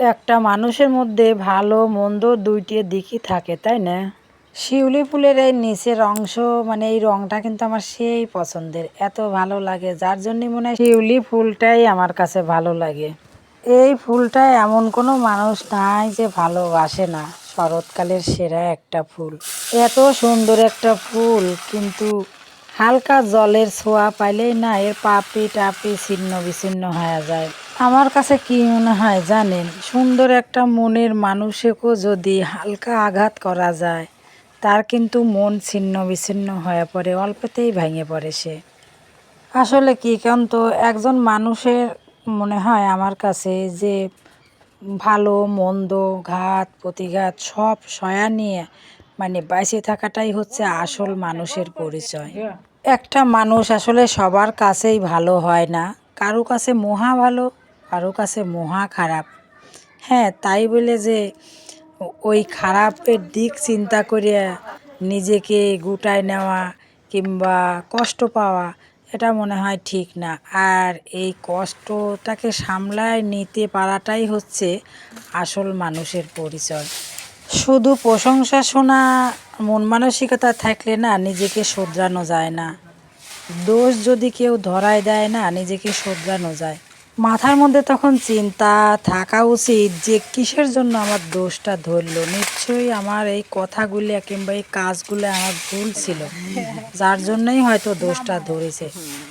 একটা মানুষের মধ্যে ভালো, মন্দ দুইটি দিকই থাকে, তাই না? শিউলি ফুলের এই নিচের অংশ মানে এই রংটা কিন্তু আমার সেই পছন্দের, এত ভালো লাগে, যার জন্য মনে হয় শিউলি ফুলটাই আমার কাছে ভালো লাগে। এই ফুলটা এমন কোনো মানুষ নাই যে ভালোবাসে না, শরৎকালের সেরা একটা ফুল। এত সুন্দর একটা ফুল, কিন্তু হালকা জলের ছোঁয়া পাইলেই না, এর পাপড়ি টাপড়ি ছিন্ন বিচ্ছিন্ন হয়ে যায়। আমার কাছে কি মনে হয় জানেন? সুন্দর একটা মনের মানুষকেও যদি হালকা আঘাত করা যায়, তার কিন্তু মন ছিন্ন বিচ্ছিন্ন হয়ে পড়ে, অল্পতেই ভেঙে পড়ে সে। আসলে কি? কারণ তো একজন মানুষের মনে হয় আমার কাছে যে ভালো, মন্দ, ঘাত, প্রতিঘাত সব সয়া নিয়ে মানে বাইসে থাকাটাই হচ্ছে আসল মানুষের পরিচয়। একটা মানুষ আসলে সবার কাছেই ভালো হয় না, কারও কাছে মহা ভালো কারও কাছে মহা খারাপ। হ্যাঁ তাই বলে যে ওই খারাপের দিক চিন্তা করে নিজেকে গুটায় নেওয়া কিংবা কষ্ট পাওয়া, এটা মনে হয় ঠিক না। আর এই কষ্টটাকে সামলায় নিতে পারাটাই হচ্ছে আসল মানুষের পরিচয়। শুধু প্রশংসা শোনা, মন মানসিকতা থাকলে না নিজেকে শোধরানো যায় না। দোষ যদি কেউ ধরায় দেয় না, নিজেকে শোধরানো যায়। মাথার মধ্যে তখন চিন্তা থাকা উচিত যে কিসের জন্য আমার দোষটা ধরলো। নিশ্চয়ই আমার এই কথাগুলি কিংবা এই কাজগুলো আমার ভুল ছিল। যার জন্যই হয়তো দোষটা ধরেছে।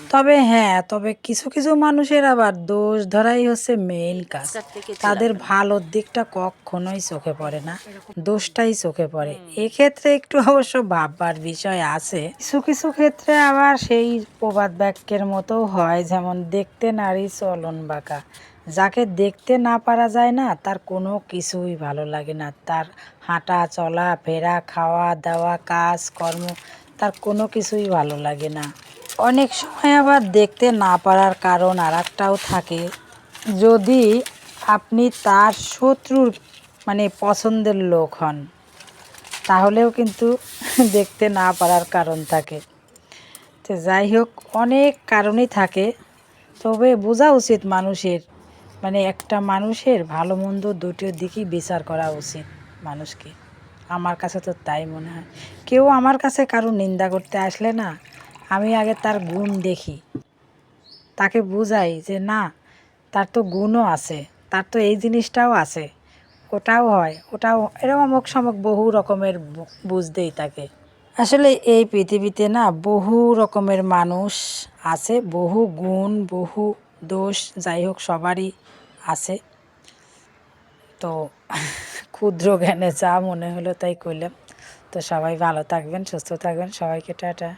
তবে হ্যাঁ তবে কিছু কিছু মানুষের আবার দোষ ধরাই হচ্ছে মেইন কাজ। তাদের ভালোর দিকটা কখনোই চোখে পড়ে না। দোষটাই চোখে পড়ে। এক্ষেত্রে একটু অবশ্য ভাববার বিষয় আছে। কিছু কিছু ক্ষেত্রে আবার সেই প্রবাদ বাক্যের মতো হয় যেমন দেখতে নারী চলন বাঁকা। যাকে দেখতে না পারা যায় না তার কোনো কিছুই ভালো লাগে না। তার হাঁটা চলা ফেরা খাওয়া দাওয়া কাজ কর্ম তার কোনো কিছুই ভালো লাগে না। অনেক সময় আবার দেখতে না পারার কারণ আর একটাও থাকে। যদি আপনি তার শত্রুর মানে পছন্দের লোক হন, তাহলেও কিন্তু দেখতে না পারার কারণ থাকে। তো যাই হোক, অনেক কারণই থাকে। তবে বোঝা উচিত মানুষের মানে একটা মানুষের ভালো মন্দ দুটো দিকই বিচার করা উচিত মানুষকে। আমার কাছে তো তাই মনে হয়। কেউ আমার কাছে কারও নিন্দা করতে আসলে না আমি আগে তার গুণ দেখি। তাকে বুঝাই যে, না, তার তো গুণও আছে, তার তো এই জিনিসটাও আছে, ওটাও হয়, ওটাও এরকম অমুক সমক বহু রকমের বুঝতেই থাকে আসলে এই পৃথিবীতে না বহু রকমের মানুষ আছে, বহু গুণ, বহু দোষ, যাই হোক সবারই আছে। তো ক্ষুদ্র জ্ঞানে যা মনে হলো তাই করলাম। তো সবাই ভালো থাকবেন, সুস্থ থাকবেন, সবাইকে টাটা।